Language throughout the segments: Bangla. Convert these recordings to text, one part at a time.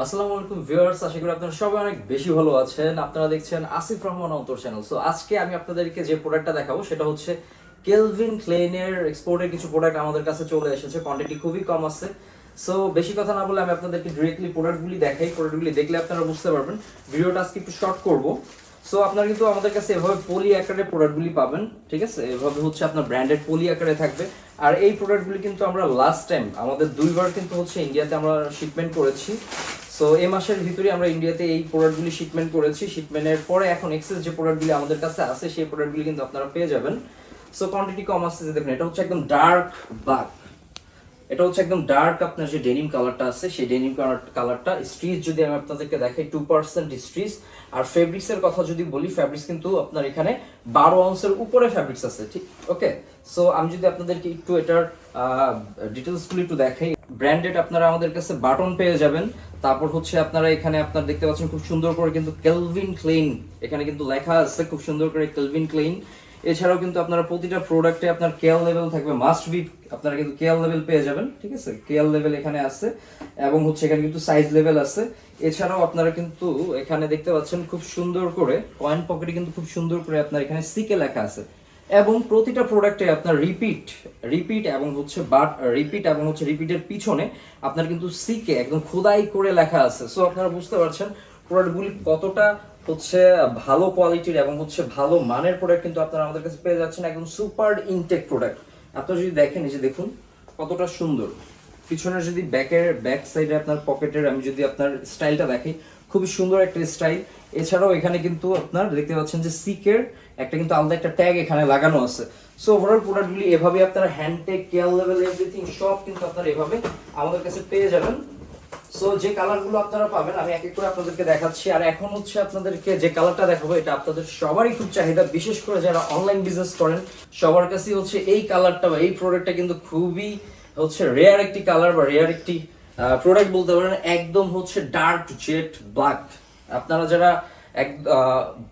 আসসালামু আলাইকুম ভিউয়ার্স, আশা করি আপনারা সবাই অনেক বেশি ভালো আছেন। আপনারা দেখছেন আসিফ রহমান অন্তর চ্যানেল। সো আজকে আমি আপনাদেরকে যে প্রোডাক্টটা দেখাবো, সেটা হচ্ছে কেলভিন ক্লেনের এক্সপোর্টের কিছু প্রোডাক্ট আমাদের কাছে চলে এসেছে। কোয়ান্টিটি খুবই কম আছে। সো বেশি কথা না বলে আমি আপনাদেরকে ডিরেক্টলি প্রোডাক্টগুলি দেখাই। প্রোডাক্টগুলি দেখলে আপনারা বুঝতে পারবেন। ভিডিওটা আজকে একটু শর্ট করব। সো আপনারা কিন্তু আমাদের কাছে এভাবে পলি আকারে প্রোডাক্টগুলি পাবেন, ঠিক আছে? এভাবে হচ্ছে আপনার ব্র্যান্ডেড পলি আকারে থাকবে। আর এই প্রোডাক্টগুলি কিন্তু আমরা লাস্ট টাইম আমাদের দুইবার কিন্তু হচ্ছে ইন্ডিয়াতে আমরা শিপমেন্ট করেছি। সো এই মাসের ভিতরে আমরা ইন্ডিয়াতে এই প্রোডাক্টগুলি শিপমেন্ট করেছি। শিপমেন্টের পরে এখন এক্সেস যে প্রোডাক্টগুলি আমাদের কাছে আছে, সেই প্রোডাক্টগুলি কিন্তু আপনারা পেয়ে যাবেন। সো কোয়ান্টিটি কম আসছে যে দেখুন, এটা হচ্ছে একদম ডার্ক ব্ল্যাক এটা হচ্ছে একদম ডার্ক আপনার যে ডেনিম কালারটা আছে, সেই ডেনিম কালারটা স্ট্রিচ যদি আমি আপনাদেরকে দেখাই টু পার্সেন্ট স্ট্রিচ আর ফেব্রিক্স এর কথা যদি বলি ফ্যাব্রিক্স কিন্তু আপনার এখানে বারো আউন্সের উপরে ফ্যাব্রিক্স আছে, ঠিক? ওকে সো আমি যদি আপনাদেরকে একটু এটার ডিটেলসগুলো একটু দেখাই। ব্র্যান্ডেড আপনারা আমাদের কাছে বাটন পেয়ে যাবেন। তারপর হচ্ছে আপনারা এখানে আপনার দেখতে পাচ্ছেন খুব সুন্দর করে কিন্তু কেলভিন ক্লেইন এখানে কিন্তু লেখা আছে খুব সুন্দর করে কেলভিন ক্লেইন এছাড়াও কিন্তু আপনারা প্রতিটা প্রোডাক্টে আপনার কেয়ার লেভেল থাকবে মাস্ট বি আপনারা কিন্তু কেয়ার লেভেল পেয়ে যাবেন, ঠিক আছে? কেয়ার লেভেল এখানে আছে এবং হচ্ছে এখানে কিন্তু সাইজ লেভেল আছে। এছাড়াও আপনারা কিন্তু এখানে দেখতে পাচ্ছেন খুব সুন্দর করে কয়েন পকেটে কিন্তু খুব সুন্দর করে আপনার এখানে সিকে লেখা আছে। এবং প্রতিটা প্রোডাক্টে আপনার রিপিট রিপিট এবং হচ্ছে বাট রিপিট এবং হচ্ছে রিপিটের পিছনে আপনার কিন্তু সিকে একদম খোদাই করে লেখা আছে। সো আপনারা বুঝতে পারছেন প্রোডাক্টগুলি কতটা হচ্ছে ভালো কোয়ালিটির এবং হচ্ছে ভালো মানের প্রোডাক্ট কিন্তু আপনারা আমাদের কাছে পেয়ে যাচ্ছেন। একদম সুপার ইনটেক প্রোডাক্ট আপনারা যদি দেখেন, এই যে দেখুন, কতটা সুন্দর। পিছনের যদি ব্যাকের ব্যাক সাইডে আপনার পকেটের আমি যদি আপনার স্টাইলটা দেখি খুবই সুন্দর একটা স্টাইল এছাড়াও এখানে কিন্তু আপনার দেখতে পাচ্ছেন যে সিকের একটা কিন্তু আলাদা একটা ট্যাগ এখানে লাগানো আছে। সো ওভারঅল প্রোডাক্টগুলি এভাবে আপনারা hand take care level everything সব কিন্তু আপনারা এভাবে আমাদের কাছে পেয়ে যাবেন। সো যে কালারগুলো আপনারা পাবেন, আমি এক এক করে আপনাদেরকে দেখাচ্ছি। আর এখন হচ্ছে আপনাদেরকে যে কালারটা দেখাবো, এটা আপনাদের সবারই খুব চাহিদা। বিশেষ করে যারা অনলাইন বিজনেস করেন, সবার কাছেই হচ্ছে এই কালারটা বা এই প্রোডাক্টটা কিন্তু খুবই হচ্ছে রেয়ার একটি কালার বা রেয়ার একটি প্রোডাক্ট বলতে পারেন, একদম হচ্ছে ডার্ক জেট ব্ল্যাক আপনারা যারা এক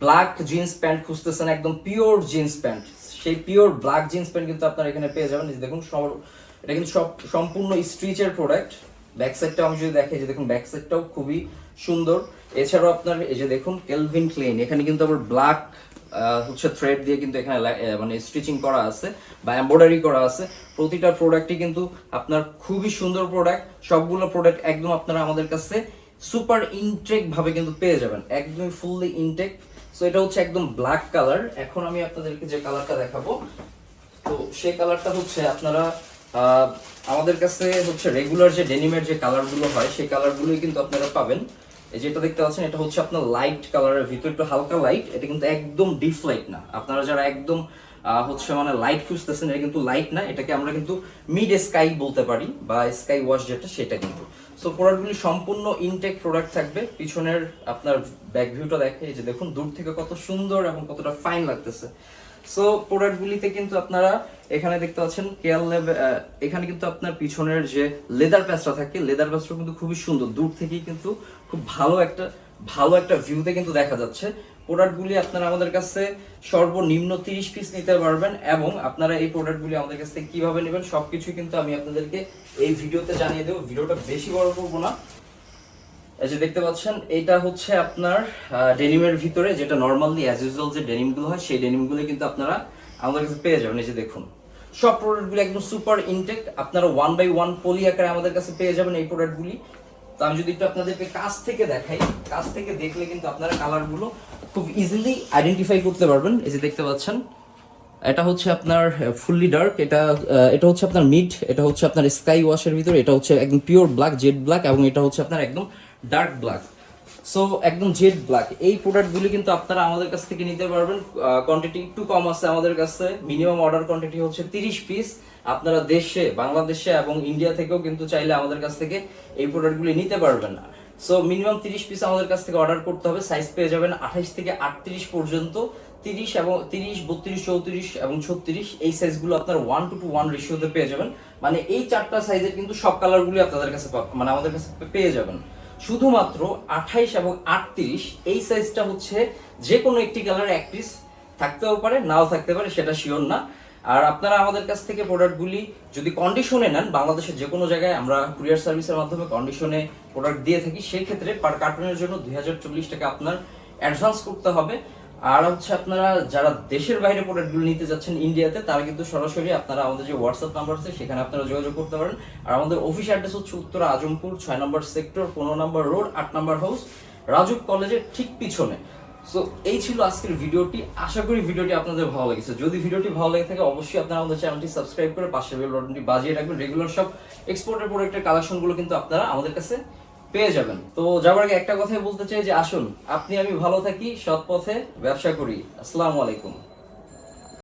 ব্ল্যাক জিন্স প্যান্ট খুঁজতেছেন, একদম পিওর জিন্স প্যান্ট সেই পিওর ব্ল্যাক জিন্স প্যান্ট কিন্তু আপনারা এখানে পেয়ে যাবেন। দেখুন এটা কিন্তু সব, সম্পূর্ণ স্ট্রিচের প্রোডাক্ট ব্যাক সাইডটাও আমি যদি দেখি যে দেখুন ব্যাক সাইডটাও খুবই সুন্দর। এছাড়াও আপনার, এই যে দেখুন কেলভিন ক্লেন এখানে কিন্তু আবার ব্ল্যাক হচ্ছে থ্রেড দিয়ে কিন্তু এখানে মানে স্টিচিং করা আছে বা এমব্রয়ডারি করা আছে। প্রতিটা প্রোডাক্টই কিন্তু আপনার খুবই সুন্দর প্রোডাক্ট সবগুলো প্রোডাক্ট একদম আপনারা আমাদের কাছে সুপার ইনটেক ভাবে কিন্তু পেয়ে যাবেন। একদমই ফুললি ইনটেক সো এটা হচ্ছে একদম ব্ল্যাক কালার এখন আমি আপনাদেরকে যে কালারটা দেখাবো, তো সেই কালারটা হচ্ছে আপনারা আমাদের কাছে হচ্ছে রেগুলার যে ডেনিমের যে কালারগুলো হয়, সেই কালারগুলোই কিন্তু আপনারা পাবেন। এই যেটা দেখতে পাচ্ছেন, এটা হচ্ছে আপনার লাইট কালারের ভিতর, একটু হালকা লাইট এটা কিন্তু একদম ডিপ লাইট না। আপনারা যারা একদম হচ্ছে মানে লাইট খুঁজতেছেন, এটা কিন্তু লাইট না, এটাকে আমরা কিন্তু মিড স্কাই বলতে পারি, বা স্কাই ওয়াশ যেটা, সেটা কিন্তু। সো প্রোডাক্টগুলি সম্পূর্ণ ইনটেক প্রোডাক্ট থাকবে, পিছনের আপনার ব্যাক ভিউটা দেখে যে দেখুন, দূর থেকে কত সুন্দর এবং কতটা ফাইন লাগতেছে। সো প্রোডাক্টগুলিতে কিন্তু আপনারা এখানে দেখতে পাচ্ছেন কেয়ার লেভেল এখানে কিন্তু আপনার পিছনের যে লেদার প্যাচটা থাকে লেদার প্যাচটা কিন্তু খুবই সুন্দর। দূর থেকেই কিন্তু খুব ভালো একটা ভালো একটা ভিউতে কিন্তু দেখা যাচ্ছে। প্রোডাক্টগুলি আপনারা আমাদের কাছে সর্বনিম্ন তিরিশ পিস নিতে পারবেন এবং আপনারা এই প্রোডাক্টগুলি আমাদের কাছ থেকে কীভাবে নেবেন সবকিছু কিন্তু আমি আপনাদেরকে এই ভিডিওতে জানিয়ে দেবো। ভিডিওটা বেশি বড় করব না। এই যে দেখতে পাচ্ছেন, এটা হচ্ছে আপনার ডেনিমের ভিতরে যেটা নর্মালি অ্যাজ ইউজুয়াল যে ডেনিমগুলো হয়, সেই ডেনিমগুলো কিন্তু আপনারা আমাদের কাছে পেয়ে যাবেন। এই যে দেখুন, সব প্রোডাক্টগুলো একদম সুপার ইনটেক আপনারা ওয়ান বাই ওয়ান পলি আকারে আমাদের কাছে পেয়ে যাবেন এই প্রোডাক্টগুলি তো আমি যদি একটু আপনাদেরকে কাছ থেকে দেখাই, কাছ থেকে দেখলে কিন্তু আপনারা কালারগুলো খুব ইজিলি আইডেন্টিফাই করতে পারবেন। এই যে দেখতে পাচ্ছেন, এটা হচ্ছে আপনার ফুললি ডার্ক এটা এটা হচ্ছে আপনার মিড এটা হচ্ছে আপনার স্কাই ওয়াশের ভিতরে, এটা হচ্ছে একদম পিওর ব্ল্যাক জেড ব্ল্যাক এবং এটা হচ্ছে আপনার একদম ডার্ক ব্ল্যাক সো একদম জেড ব্ল্যাক এই প্রোডাক্টগুলি কিন্তু আপনারা আমাদের কাছ থেকে নিতে পারবেন। কোয়ান্টিটি একটু কম আছে আমাদের কাছে। মিনিমাম অর্ডার কোয়ান্টিটি হচ্ছে তিরিশ পিস আপনারা দেশে, বাংলাদেশে এবং ইন্ডিয়া থেকেও কিন্তু চাইলে আমাদের কাছ থেকে এই প্রোডাক্টগুলি নিতে পারবেন। না সো মিনিমাম তিরিশ পিস আমাদের কাছ থেকে অর্ডার করতে হবে। সাইজ পেয়ে যাবেন আঠাইশ থেকে আটত্রিশ পর্যন্ত। তিরিশ এবং, তিরিশ, বত্রিশ, চৌত্রিশ এবং ছত্রিশ এই সাইজগুলো আপনার ওয়ান টু টু ওয়ান রেশিওতে পেয়ে যাবেন। মানে এই চারটা সাইজের কিন্তু সব কালারগুলি আপনাদের কাছে মানে আমাদের কাছে পেয়ে যাবেন। শুধুমাত্র আঠাইশ এবং আটত্রিশ, এই সাইজটা হচ্ছে যে কোনো একটি কালার এক পিস থাকতেও পারে, নাও থাকতে পারে, সেটা শিওর না। আর আপনারা আমাদের কাছ থেকে প্রোডাক্টগুলি যদি কন্ডিশনে নেন, বাংলাদেশের যে কোনো জায়গায় আমরা কুরিয়ার সার্ভিসের মাধ্যমে কন্ডিশনে প্রোডাক্ট দিয়ে থাকি, সেই ক্ষেত্রে পার কার্টুনের জন্য দুই হাজার চল্লিশ টাকা আপনার অ্যাডভান্স করতে হবে। আর হচ্ছে আপনারা যারা দেশের বাইরে প্রোডাক্টগুলো নিতে যাচ্ছেন ইন্ডিয়াতে তারা কিন্তু সরাসরি আপনারা আমাদের যে হোয়াটসঅ্যাপ নাম্বার আছে, সেখানে আপনারা যোগাযোগ করতে পারেন। আর আমাদের অফিস অ্যাড্রেস হচ্ছে উত্তর আজমপুর, ছয় নম্বর সেক্টর পনেরো নম্বর রোড আট নম্বর হাউস রাজুক কলেজের ঠিক পিছনে। সো এই ছিল আজকের ভিডিওটি। আশা করি ভিডিওটি আপনাদের ভালো লেগেছে। যদি ভিডিওটি ভালো লেগে থাকে, অবশ্যই আপনারা আমাদের চ্যানেলটি সাবস্ক্রাইব করে পাশের বেল বাটনটি বাজিয়ে রাখবেন। রেগুলার সব এক্সপোর্টের প্রোডাক্টের কালেকশনগুলো কিন্তু আপনারা আমাদের কাছে পেয়ে যাবেন। তো যাবার আগে একটা কথাই বলতে চাই যে, আসুন, আপনি, আমি ভালো থাকি, সৎ পথে ব্যবসা করি। আসসালামু আলাইকুম।